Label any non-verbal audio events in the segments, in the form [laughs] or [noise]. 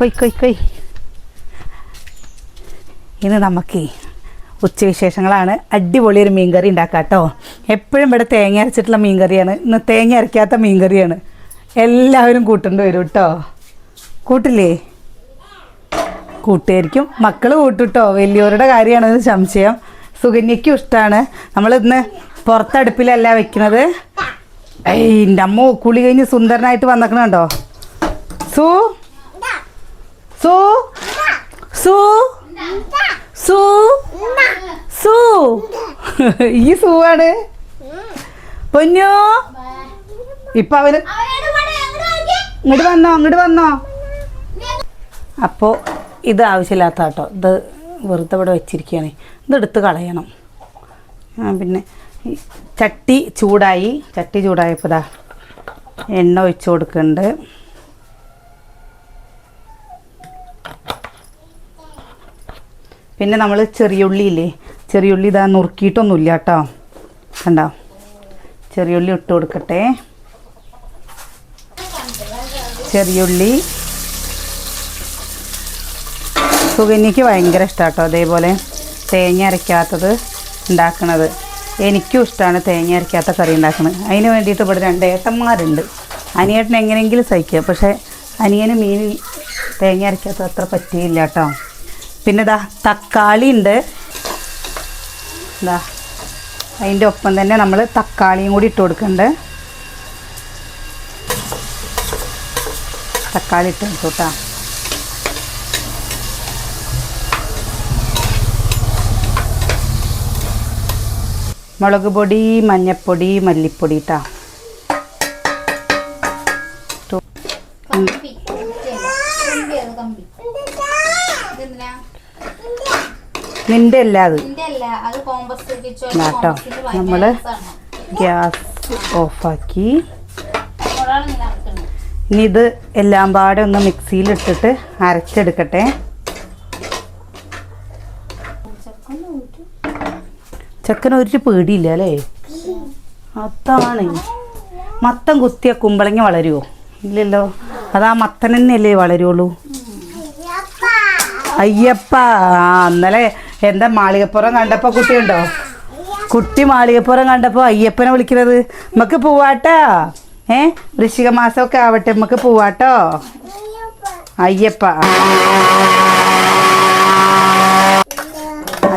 കൊയ് കൊയ് കൊയ്. ഇന്ന് നമുക്ക് ഉച്ചവിശേഷങ്ങളാണ് അടിപൊളി ഒരു മീൻകറി ഉണ്ടാക്കാം കേട്ടോ എപ്പോഴും ഇവിടെ തേങ്ങ അരച്ചിട്ടുള്ള മീൻകറിയാണ്. ഇന്ന് തേങ്ങ അരയ്ക്കാത്ത മീൻകറിയാണ്. എല്ലാവരും കൂട്ടേണ്ടി വരും കേട്ടോ കൂട്ടില്ലേ? കൂട്ടുകാരിക്കും മക്കൾ കൂട്ടുട്ടോ വലിയവരുടെ കാര്യമാണ് ഇത് സംശയം. സുകന്യയ്ക്കും ഇഷ്ടമാണ് നമ്മൾ ഇന്ന് പുറത്തടുപ്പിലല്ല വെക്കുന്നത് ഏയ് എന്റെ അമ്മ കുളി കഴിഞ്ഞ് സുന്ദരനായിട്ട് വന്നേക്കണുണ്ടോ? സു സു? സു? സു? സു? ഈ സൂവാണ്. പൊന്നു? ഇപ്പൊ അവന് ഇങ്ങോട്ട് വന്നോ ഇങ്ങോട്ട് വന്നോ. അപ്പോൾ ഇത് ആവശ്യമില്ലാത്ത കേട്ടോ ഇത് വെറുതെ ഇവിടെ വെച്ചിരിക്കുകയാണ്. ഇതെടുത്ത് കളയണം. പിന്നെ ചട്ടി ചൂടായി. ചട്ടി ചൂടായപ്പോൾ ഇതാ എണ്ണ ഒഴിച്ചു കൊടുക്കുന്നുണ്ട്. പിന്നെ നമ്മൾ ചെറിയുള്ളി ഇല്ലേ ചെറിയുള്ളി ഇതാ നുറുക്കിയിട്ടൊന്നുമില്ല കേട്ടോ. കണ്ടോ? ചെറിയുള്ളി ഇട്ട് കൊടുക്കട്ടെ. ചെറിയുള്ളി. സുകന്യക്ക് ഭയങ്കര ഇഷ്ടമാണ് കേട്ടോ അതേപോലെ തേങ്ങ അരയ്ക്കാത്തത് ഉണ്ടാക്കണത്. എനിക്കും ഇഷ്ടമാണ് തേങ്ങ അരയ്ക്കാത്ത കറി ഉണ്ടാക്കുന്നത് അതിന് വേണ്ടിയിട്ട് ഇവിടെ രണ്ട് ഏട്ടന്മാരുണ്ട്. അനിയേട്ടൻ എങ്ങനെയെങ്കിലും സഹിക്കുക പക്ഷേ അനിയന് മീൻ തേങ്ങ അരയ്ക്കാത്തത് അത്ര പറ്റിയില്ല കേട്ടോ. പിന്നെ ഇതാ തക്കാളി ഉണ്ട് ഇതാ അതിന്റെ ഒപ്പം തന്നെ നമ്മൾ തക്കാളിയും കൂടി ഇട്ട് കൊടുക്കുന്നുണ്ട് തക്കാളി ഇട്ട് കൊടുത്തോട്ടാ മുളക് പൊടി മഞ്ഞപ്പൊടി മല്ലിപ്പൊടി ഇട്ടാ. നിന്റെ അല്ല അത് കേട്ടോ നമ്മൾ ഗ്യാസ് ഓഫാക്കി. ഇനി ഇത് എല്ലാം പാടെ ഒന്ന് മിക്സിയിലിട്ടിട്ട് അരച്ചെടുക്കട്ടെ. ചെക്കന് ഒരു പേടിയില്ല അല്ലേ? അതാണ്. മത്തം കുത്തിയ കുമ്പളങ്ങി വളരുമോ ഇല്ലല്ലോ. അതാ മത്തൻ തന്നെയല്ലേ വളരുള്ളൂ അയ്യപ്പ. ആ ഇന്നലെ എന്താ മാളികപ്പുറം കണ്ടപ്പോ കുട്ടിയുണ്ടോ? കുട്ടി മാളികപ്പുറം കണ്ടപ്പോ അയ്യപ്പനെ വിളിക്കുന്നത് നമുക്ക് പോവാട്ടാ? ഏ? വൃശ്ചിക മാസമൊക്കെ ആവട്ടെ നമുക്ക് പോവാട്ടോ? അയ്യപ്പ ആ.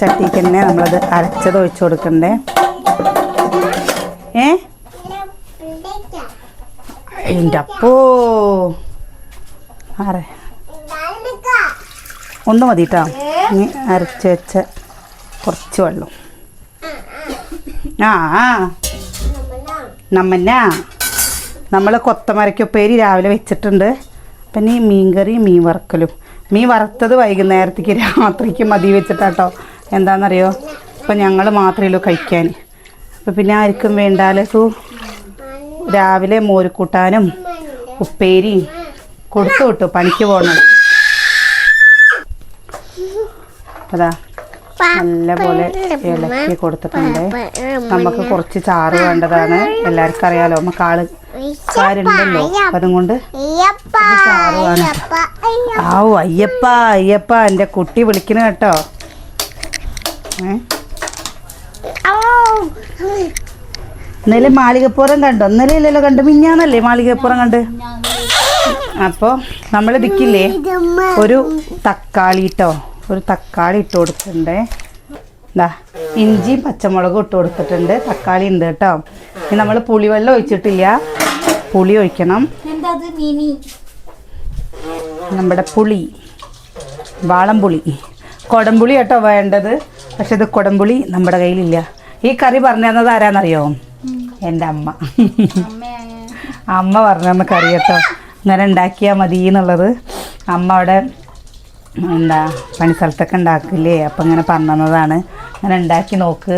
ചട്ടിക്ക് തന്നെ നമ്മളത് അരച്ചത് ഒഴിച്ചു കൊടുക്കണ്ടേ? ഏ? എന്റെ അപ്പോ. ആരെ? ഒന്ന് മതി കേട്ടോ ഇനി അരച്ച് വെച്ച കുറച്ച് വെള്ളം. ആ നമ്മന്ന. നമ്മൾ കൊത്തമരക്കൊപ്പേരി രാവിലെ വെച്ചിട്ടുണ്ട്. പിന്നെ ഈ മീൻകറി മീൻ വറുക്കലും. മീൻ വറുത്തത് വൈകുന്നേരത്തേക്ക് രാത്രിക്ക് മതി വെച്ചിട്ടാട്ടോ. എന്താണെന്നറിയോ ഇപ്പം ഞങ്ങൾ ഉള്ളൂ കഴിക്കാൻ. അപ്പം പിന്നെ ആർക്കും വേണ്ടാലേ രാവിലെ മോരുകൂട്ടാനും ഉപ്പേരി കൊടുത്തു വിട്ടു പണിക്ക് പോകണം അതാ നല്ലപോലെ ഇളക്കി കൊടുത്തിട്ടുണ്ട്. നമുക്ക് കുറച്ച് ചാറ് വേണ്ടതാണ്. എല്ലാവർക്കും അറിയാലോ നമുക്ക് ആൾ ചാരുണ്ടല്ലോ. അതും കൊണ്ട് ചാറ് വേണം. ആവു അയ്യപ്പ അയ്യപ്പ എന്റെ കുട്ടി വിളിക്കണ കേട്ടോ. ഇന്നലെ മാളികപ്പുറം കണ്ടോ? ഇന്നലെ ഇല്ലല്ലോ കണ്ടു. മിഞ്ഞാന്നല്ലേ മാളികപ്പുറം കണ്ട്? അപ്പോ നമ്മൾ ഇതിക്കില്ലേ? ഒരു തക്കാളി ഇട്ടോ ഒരു തക്കാളി ഇട്ട് കൊടുത്തിട്ടുണ്ട്. എന്താ ഇഞ്ചി പച്ചമുളകും ഇട്ട് കൊടുത്തിട്ടുണ്ട്. തക്കാളി ഉണ്ട് കേട്ടോ. ഇനി നമ്മൾ പുളിവെള്ളം ഒഴിച്ചിട്ടില്ല. പുളി ഒഴിക്കണം. നമ്മുടെ പുളി. വാളംപുളി. കൊടംപുളി കേട്ടോ വേണ്ടത്. പക്ഷെ ഇത് കൊടംപുളി നമ്മുടെ കയ്യിലില്ല. ഈ കറി പറഞ്ഞു തന്നത് ആരാന്നറിയോ? എന്റെ അമ്മ. അമ്മ പറഞ്ഞു തന്ന കറി കേട്ടോ. ഇങ്ങനെ ഉണ്ടാക്കിയാൽ മതി എന്നുള്ളത്. അമ്മ അവിടെ എന്താ പണി സ്ഥലത്തൊക്കെ ഉണ്ടാക്കില്ലേ? അപ്പം ഇങ്ങനെ പറഞ്ഞതാണ് അങ്ങനെ ഉണ്ടാക്കി നോക്ക്.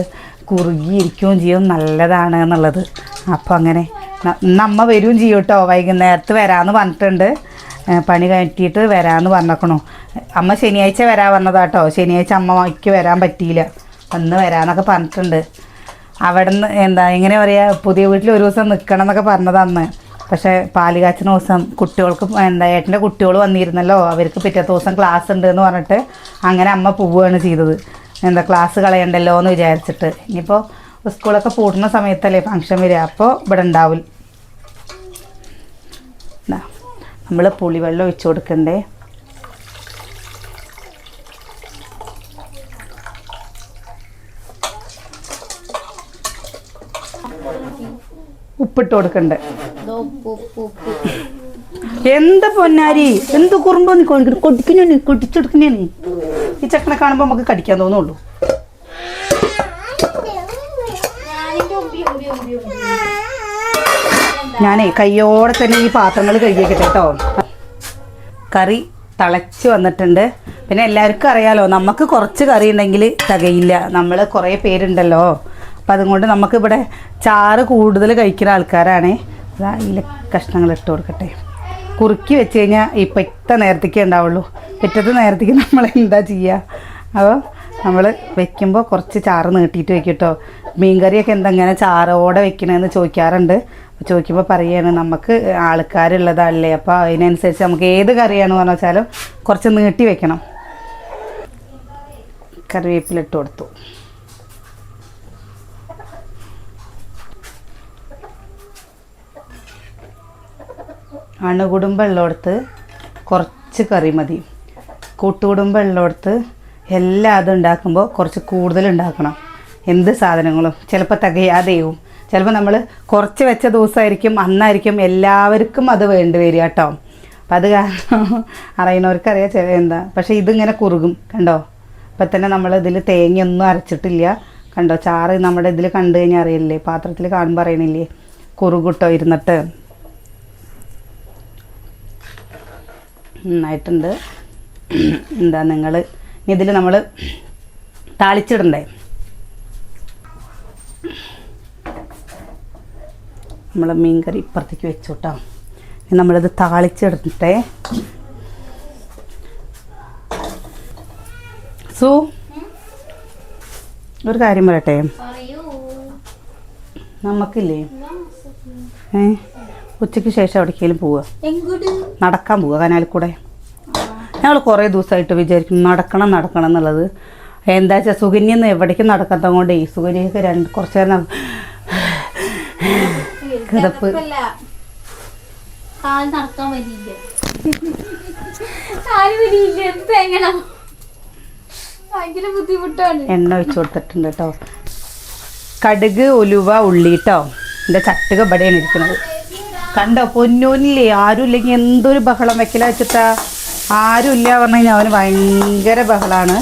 കുറുകിയിരിക്കുകയും ചെയ്യും. നല്ലതാണ് എന്നുള്ളത്. അപ്പോൾ അങ്ങനെ നമ്മ വരും ചെയ്യും കേട്ടോ വൈകുന്നേരത്ത് വരാമെന്ന് പറഞ്ഞിട്ടുണ്ട്. പണി കയറ്റിയിട്ട് വരാമെന്ന് പറഞ്ഞേക്കണു. അമ്മ ശനിയാഴ്ച വരാൻ വന്നതാട്ടോ ശനിയാഴ്ച അമ്മയ്ക്ക് വരാൻ പറ്റിയില്ല. അന്ന് വരാമെന്നൊക്കെ പറഞ്ഞിട്ടുണ്ട്. അവിടെ നിന്ന് എന്താ എങ്ങനെ പറയുക പുതിയ വീട്ടിൽ ഒരു ദിവസം നിൽക്കണം എന്നൊക്കെ പറഞ്ഞത് അന്ന്. പക്ഷേ പാൽ ദിവസം കുട്ടികൾക്ക് എന്താ ഏട്ടന്റെ കുട്ടികൾ വന്നിരുന്നല്ലോ അവർക്ക് പിറ്റത്തെ ദിവസം ക്ലാസ് ഉണ്ട് എന്ന് പറഞ്ഞിട്ട് അങ്ങനെ അമ്മ പോവുകയാണ് ചെയ്തത്. എന്താ ക്ലാസ് കളയണ്ടല്ലോ എന്ന് വിചാരിച്ചിട്ട്. ഇനിയിപ്പോൾ സ്കൂളൊക്കെ പൂട്ടുന്ന സമയത്തല്ലേ ഫംഗ്ഷൻ വരിക. അപ്പോൾ ഇവിടെ ഉണ്ടാവില്ല നമ്മൾ പുളിവെള്ളം ഒഴിച്ചു കൊടുക്കണ്ടേ. ഉപ്പിട്ട് കൊടുക്കണ്ടേ. എന്താ പൊന്നാരി? എന്ത് കുറുമ്പോ നീ കൊടിക്കുന്നേ കൊടിച്ചെടുക്കുന്നേ ഈ ചക്കനെ കാണുമ്പോ നമുക്ക് കടിക്കാൻ തോന്നുള്ളൂ. ഞാനേ കയ്യോടെ തന്നെ ഈ പാത്രങ്ങൾ കഴുകിയേക്കട്ടെ കേട്ടോ. കറി തിളച്ച് വന്നിട്ടുണ്ട്. പിന്നെ എല്ലാവർക്കും അറിയാലോ നമുക്ക് കുറച്ച് കറി ഉണ്ടെങ്കിൽ തികയില്ല. നമ്മൾ കുറേ പേരുണ്ടല്ലോ. അപ്പം അതുകൊണ്ട് നമുക്കിവിടെ ചാറ് കൂടുതൽ കഴിക്കുന്ന ആൾക്കാരാണ്. അതാ ഇതിൽ കഷ്ണങ്ങൾ ഇട്ട് കൊടുക്കട്ടെ. കുറുക്കി വെച്ച് കഴിഞ്ഞാൽ ഈ പെറ്റ നേരത്തേക്കേ ഉണ്ടാവുള്ളൂ. പിറ്റത്തെ നേരത്തേക്ക് നമ്മൾ എന്താ ചെയ്യുക അപ്പോൾ നമ്മൾ വെക്കുമ്പോൾ കുറച്ച് ചാറ് നീട്ടിയിട്ട് വെക്കും കേട്ടോ മീൻകറിയൊക്കെ കറിയൊക്കെ ഇങ്ങനെ ചാറോടെ വെക്കണമെന്ന് ചോദിക്കാറുണ്ട്. ചോദിക്കുമ്പോൾ പറയുകയാണ് നമുക്ക് ആൾക്കാരുള്ളതല്ലേ അപ്പോൾ അതിനനുസരിച്ച് നമുക്ക് ഏത് കറിയാണ് പറഞ്ഞു വെച്ചാലും കുറച്ച് നീട്ടി വെക്കണം. കറിവേപ്പിലിട്ട് കൊടുത്തു. അണുകുടുംബം ഉള്ളിടത്ത് കുറച്ച് കറി മതി. കൂട്ടുകുടുംബം ഉള്ളിടത്ത് എല്ലാം അത് ഉണ്ടാക്കുമ്പോൾ കുറച്ച് കൂടുതൽ ഉണ്ടാക്കണം. എന്ത് സാധനങ്ങളും. ചിലപ്പോൾ തികയാതെയും. ചിലപ്പോൾ നമ്മൾ കുറച്ച് വെച്ച ദിവസമായിരിക്കും അന്നായിരിക്കും എല്ലാവർക്കും അത് വേണ്ടി വരിക കേട്ടോ. അപ്പം അത് കാരണം അറിയണവർക്കറിയാം ചില എന്താ. പക്ഷേ ഇതിങ്ങനെ കുറുകും കണ്ടോ. അപ്പം തന്നെ നമ്മൾ ഇതിൽ തേങ്ങയൊന്നും അരച്ചിട്ടില്ല. കണ്ടോ ചാറ് നമ്മുടെ ഇതിൽ കണ്ടു കഴിഞ്ഞാൽ അറിയില്ലേ? പാത്രത്തിൽ കാണുമ്പോൾ അറിയണില്ലേ? കുറുകുട്ടോ ഇരുന്നിട്ട്. നന്നായിട്ടുണ്ട്. എന്താ നിങ്ങൾ ഇതിൽ നമ്മൾ താളിച്ചിടണ്ടേ? നമ്മൾ മീൻകറി ഇപ്പുറത്തേക്ക് വെച്ചു കേട്ടോ നമ്മളിത് താളിച്ചിടട്ടെ. സു ഒരു കാര്യം പറയട്ടെ? പറയൂ. നമുക്കില്ലേ ഏ? ഉച്ചയ്ക്ക് ശേഷം എവിടേക്കെങ്കിലും പോവുക നടക്കാൻ പോവുക കനാലിൽ കൂടെ ഞങ്ങൾ കുറേ ദിവസമായിട്ട് വിചാരിക്കും നടക്കണം നടക്കണം എന്നുള്ളത്. എന്താ വെച്ചാൽ സുകന്യൊന്നും എവിടേക്കും നടക്കാത്ത കൊണ്ട് ഈ സുഗന്യൊക്കെ രണ്ട് കുറച്ച് നേരം കിടപ്പ്. കിതപ്പ്. എണ്ണ ഒഴിച്ചു കൊടുത്തിട്ടുണ്ട് കേട്ടോ. കടുക് ഉലുവ ഉള്ളിട്ടോ എന്റെ ചട്ടുക ഇവിടെയാണ് ഇരിക്കുന്നത്. കണ്ടോ പൊന്നൂനില്ലേ? ആരും ഇല്ലെങ്കിൽ എന്തൊരു ബഹളം വെക്കല വെച്ചിട്ടാ? ആരും ഇല്ല പറഞ്ഞു കഴിഞ്ഞാൽ അവന് ഭയങ്കര ബഹളമാണ്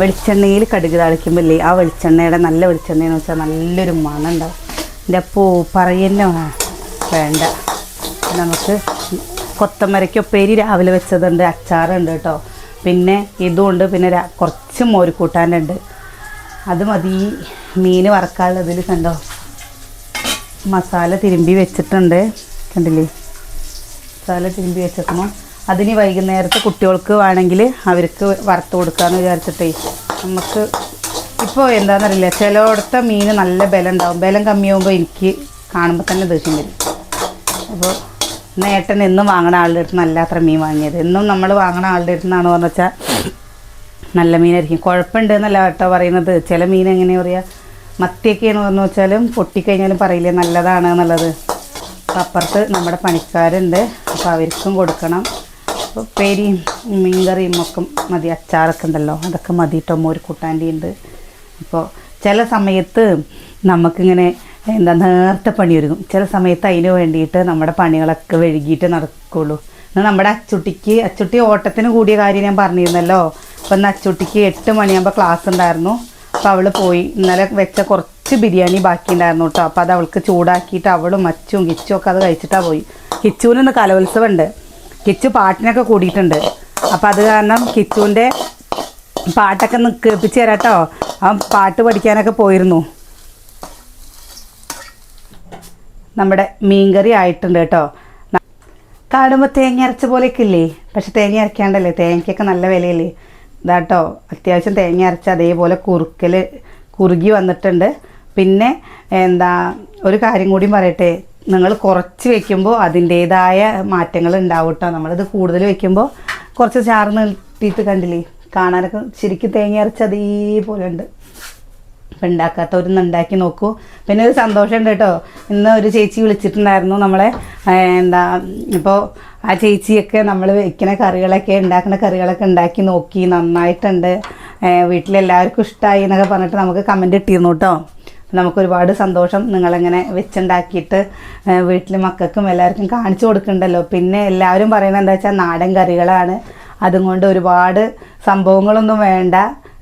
വെളിച്ചെണ്ണയിൽ കടുക് താളിക്കുമ്പോൾ ഇല്ലേ ആ വെളിച്ചെണ്ണയുടെ നല്ല വെളിച്ചെണ്ണയെന്ന് വെച്ചാൽ നല്ലൊരു മണം ഉണ്ടാവും എന്റെ അപ്പോ പറയുന്ന വേണ്ട. നമുക്ക് കൊത്തമരയ്ക്ക് ഉപ്പേരി രാവിലെ വെച്ചതുണ്ട് അച്ചാറുണ്ട് കേട്ടോ. പിന്നെ ഇതുമുണ്ട് പിന്നെ കുറച്ച് മോര് കൂട്ടാനുണ്ട് അത് മതി. മീൻ വറക്കാനുള്ളതിൽ കണ്ടോ? മസാല തിരുമ്പി വെച്ചിട്ടുണ്ട്. കണ്ടില്ലേ? മസാല തിരുമ്പി വെച്ചേക്കണം അതിന് വൈകുന്നേരത്ത് കുട്ടികൾക്ക് വേണമെങ്കിൽ അവർക്ക് വറുത്ത് കൊടുക്കാമെന്ന് വിചാരിച്ചിട്ടേ. നമുക്ക് ഇപ്പോൾ എന്താണെന്നറിയില്ല ചിലയിടത്തെ മീൻ നല്ല ബലം ഉണ്ടാവും. ബലം കമ്മിയാകുമ്പോൾ എനിക്ക് കാണുമ്പോൾ തന്നെ ദേഷ്യം വരും. അപ്പോൾ നേട്ടൻ എന്നും വാങ്ങണ ആളുടെ അടുത്ത് നല്ല അത്ര മീൻ വാങ്ങിയത്. എന്നും നമ്മൾ വാങ്ങണ ആളുടെ അടുത്ത് നിന്നാണ് പറഞ്ഞു വെച്ചാൽ നല്ല മീനായിരിക്കും. കുഴപ്പമുണ്ട് എന്നല്ല കേട്ടോ പറയുന്നത്. ചില മീൻ എങ്ങനെയാ പറയുക മത്തിയൊക്കെയാണ് പറഞ്ഞു വെച്ചാലും പൊട്ടിക്കഴിഞ്ഞാലും പറയില്ലേ നല്ലതാണ് എന്നുള്ളത്. അപ്പം അപ്പുറത്ത് നമ്മുടെ പണിക്കാരുണ്ട്. അപ്പോൾ അവർക്കും കൊടുക്കണം. അപ്പോൾ പേരിയും മീൻകറിയും ഒക്കെ മതി. അച്ചാറൊക്കെ ഉണ്ടല്ലോ. അതൊക്കെ മതി കേട്ടോ. മോര് കൂട്ടാന്റെ ഉണ്ട് അപ്പോൾ ചില സമയത്ത് നമുക്കിങ്ങനെ എന്താ നേരത്തെ പണി ഒരുങ്ങും ചില സമയത്ത് അതിന് വേണ്ടിയിട്ട് നമ്മുടെ പണികളൊക്കെ വഴുകിയിട്ട് നടക്കുള്ളൂ. എന്നാൽ നമ്മുടെ അച്ചുട്ടിക്ക് അച്ചുട്ടി ഓട്ടത്തിന് കൂടിയ കാര്യം ഞാൻ പറഞ്ഞിരുന്നല്ലോ. അപ്പം ഇന്ന് അച്ചുട്ടിക്ക് എട്ട് മണിയാകുമ്പോൾ ക്ലാസ് ഉണ്ടായിരുന്നു. അപ്പോൾ അവൾ പോയി. ഇന്നലെ വെച്ച കുറച്ച് ബിരിയാണി ബാക്കി ഉണ്ടായിരുന്നു കേട്ടോ. അപ്പോൾ അത് അവൾക്ക് ചൂടാക്കിയിട്ട് അവളും അച്ചും കിച്ചും ഒക്കെ അത് കഴിച്ചിട്ടാണ് പോയി. കിച്ചുവിനൊന്ന് കലോത്സവം ഉണ്ട് കിച്ചു പാട്ടിനൊക്കെ കൂടിയിട്ടുണ്ട്. അപ്പോൾ അത് കാരണം കിച്ചുവിന്റെ പാട്ടൊക്കെ കേൾപ്പിച്ച് തരാം കേട്ടോ. അവൻ പാട്ട് പഠിക്കാനൊക്കെ പോയിരുന്നു. നമ്മുടെ മീൻകറി ആയിട്ടുണ്ട് കേട്ടോ. കാണുമ്പോൾ തേങ്ങ അരച്ച പോലെയൊക്കെ ഇല്ലേ? പക്ഷെ തേങ്ങ അരക്കാണ്ടല്ലേ? തേങ്ങയ്ക്കൊക്കെ നല്ല വിലയല്ലേ? ഇതാട്ടോ. അത്യാവശ്യം തേങ്ങ അരച്ച അതേപോലെ കുറുക്കൽ കുറുകി വന്നിട്ടുണ്ട്. പിന്നെ എന്താ ഒരു കാര്യം കൂടി പറയട്ടെ. നിങ്ങൾ കുറച്ച് വെക്കുമ്പോൾ അതിന്റേതായ മാറ്റങ്ങൾ ഉണ്ടാവും കേട്ടോ നമ്മളിത് കൂടുതൽ വെക്കുമ്പോൾ കുറച്ച് ചാർന്ന് നിർത്തിയിട്ട് കണ്ടില്ലേ? കാണാനൊക്കെ ശരിക്കും തേങ്ങ അരച്ച് അതേപോലെ ഉണ്ട്. അപ്പം ഉണ്ടാക്കാത്തവരൊന്ന് ഉണ്ടാക്കി നോക്കൂ. പിന്നെ ഒരു സന്തോഷമുണ്ട് കേട്ടോ ഇന്ന് ഒരു ചേച്ചി വിളിച്ചിട്ടുണ്ടായിരുന്നു നമ്മളെ. എന്താ ഇപ്പോൾ ആ ചേച്ചിയൊക്കെ നമ്മൾ വെക്കുന്ന കറികളൊക്കെ ഉണ്ടാക്കുന്ന കറികളൊക്കെ ഉണ്ടാക്കി നോക്കി നന്നായിട്ടുണ്ട്. വീട്ടിലെല്ലാവർക്കും ഇഷ്ടമായി എന്നൊക്കെ പറഞ്ഞിട്ട് നമുക്ക് കമന്റ് ഇട്ടിരുന്നു കേട്ടോ നമുക്ക് ഒരുപാട് സന്തോഷം നിങ്ങളിങ്ങനെ വെച്ചുണ്ടാക്കിയിട്ട് വീട്ടിൽ മക്കൾക്കും എല്ലാവർക്കും കാണിച്ചു കൊടുക്കണ്ടല്ലോ. പിന്നെ എല്ലാവരും പറയുന്നത് എന്താ വെച്ചാൽ നാടൻ കറികളാണ്. അതുകൊണ്ട് ഒരുപാട് സംഭവങ്ങളൊന്നും വേണ്ട.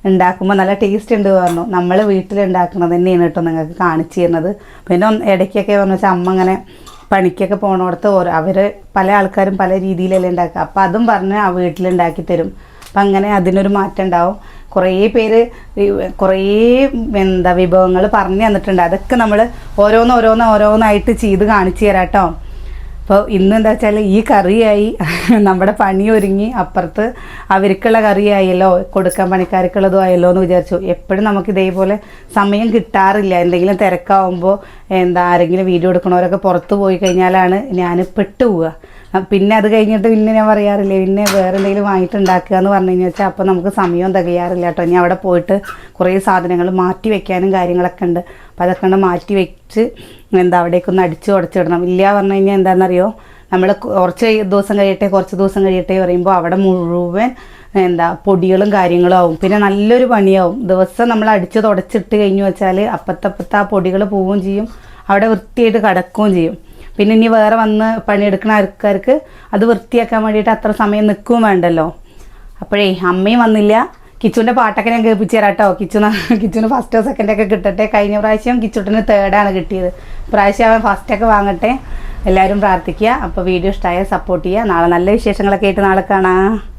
ഉണ്ടാക്കുമ്പോൾ നല്ല ടേസ്റ്റ് ഉണ്ട് പറഞ്ഞു. നമ്മൾ വീട്ടിലുണ്ടാക്കുന്നത് തന്നെയാണ് കേട്ടോ നിങ്ങൾക്ക് കാണിച്ചു തരുന്നത്. പിന്നെ ഇടയ്ക്കൊക്കെ പറഞ്ഞു വെച്ചാൽ അമ്മ അങ്ങനെ പണിക്കൊക്കെ പോണോടത്ത് ഓരോ അവർ പല ആൾക്കാരും പല രീതിയിലല്ലേ ഉണ്ടാക്കുക. അപ്പോൾ അതും പറഞ്ഞ് ആ വീട്ടിലുണ്ടാക്കി തരും. അപ്പം അങ്ങനെ അതിനൊരു മാറ്റം ഉണ്ടാവും. കുറേ പേര് കുറേ എന്താ വിഭവങ്ങൾ പറഞ്ഞു തന്നിട്ടുണ്ട്. അതൊക്കെ നമ്മൾ ഓരോന്ന് ഓരോന്ന് ഓരോന്നായിട്ട് ചെയ്ത് കാണിച്ചു തരാം കേട്ടോ. അപ്പോൾ ഇന്ന് എന്താ വെച്ചാൽ ഈ കറിയായി നമ്മുടെ പണി ഒരുങ്ങി അപ്പുറത്ത് അവർക്കുള്ള കറിയായല്ലോ കൊടുക്കാൻ പണിക്കാർക്കുള്ളതും ആയല്ലോ എന്ന് വിചാരിച്ചു. എപ്പോഴും നമുക്ക് ഇതേപോലെ സമയം കിട്ടാറില്ല. എന്തെങ്കിലും തിരക്കാവുമ്പോൾ എന്താ ആരെങ്കിലും വീഡിയോ എടുക്കണവരൊക്കെ പുറത്ത് പോയി കഴിഞ്ഞാലാണ് ഞാൻ പെട്ടുപോവുക. പിന്നെ അത് കഴിഞ്ഞിട്ട് പിന്നെ ഞാൻ പറയാറില്ലേ പിന്നെ വേറെ എന്തെങ്കിലും വാങ്ങിയിട്ട് ഉണ്ടാക്കുക എന്ന് പറഞ്ഞു കഴിഞ്ഞാൽ വെച്ചാൽ അപ്പോൾ നമുക്ക് സമയവും തികയാറില്ല കേട്ടോ ഇനി അവിടെ പോയിട്ട് കുറേ സാധനങ്ങൾ മാറ്റി വെക്കാനും കാര്യങ്ങളൊക്കെ ഉണ്ട്. അപ്പോൾ അതൊക്കെ ഉണ്ട് മാറ്റി വെച്ച് എന്താ അവിടേക്കൊന്ന് അടിച്ച് ഉടച്ചിടണം. ഇല്ല പറഞ്ഞു കഴിഞ്ഞാൽ എന്താണെന്നറിയോ നമ്മൾ കുറച്ച് ദിവസം കഴിയട്ടെ കുറച്ച് ദിവസം കഴിയട്ടെ പറയുമ്പോൾ അവിടെ മുഴുവൻ എന്താ പൊടികളും കാര്യങ്ങളും ആവും. പിന്നെ നല്ലൊരു പണിയാവും. ദിവസം നമ്മൾ അടിച്ച് തുടച്ചിട്ട് കഴിഞ്ഞു വെച്ചാൽ അപ്പത്തപ്പത്ത് ആ പൊടികൾ പോവുകയും ചെയ്യും. അവിടെ വൃത്തിയായിട്ട് കിടക്കുകയും ചെയ്യും. പിന്നെ ഇനി വേറെ വന്ന് പണിയെടുക്കുന്ന ആൾക്കാർക്ക് അത് വൃത്തിയാക്കാൻ വേണ്ടിയിട്ട് അത്ര സമയം നിൽക്കും വേണ്ടല്ലോ. അപ്പോഴേ അമ്മയും വന്നില്ല. കിച്ചുവിന്റെ പാട്ടൊക്കെ ഞാൻ കേൾപ്പിച്ചു തരാം കേട്ടോ. കിച്ചു [laughs] കിച്ചുവിന് ഫസ്റ്റോ സെക്കൻഡോ ഒക്കെ കിട്ടട്ടെ. കഴിഞ്ഞ പ്രാവശ്യം കിച്ചുട്ടിന് തേർഡാണ് കിട്ടിയത്. പ്രാവശ്യം അവൻ ഫസ്റ്റൊക്കെ വാങ്ങട്ടെ. എല്ലാവരും പ്രാർത്ഥിക്കുക. അപ്പോൾ വീഡിയോ ഇഷ്ടമായ സപ്പോർട്ട് ചെയ്യുക. നാളെ നല്ല വിശേഷങ്ങളൊക്കെ ആയിട്ട് നാളെ കാണാം.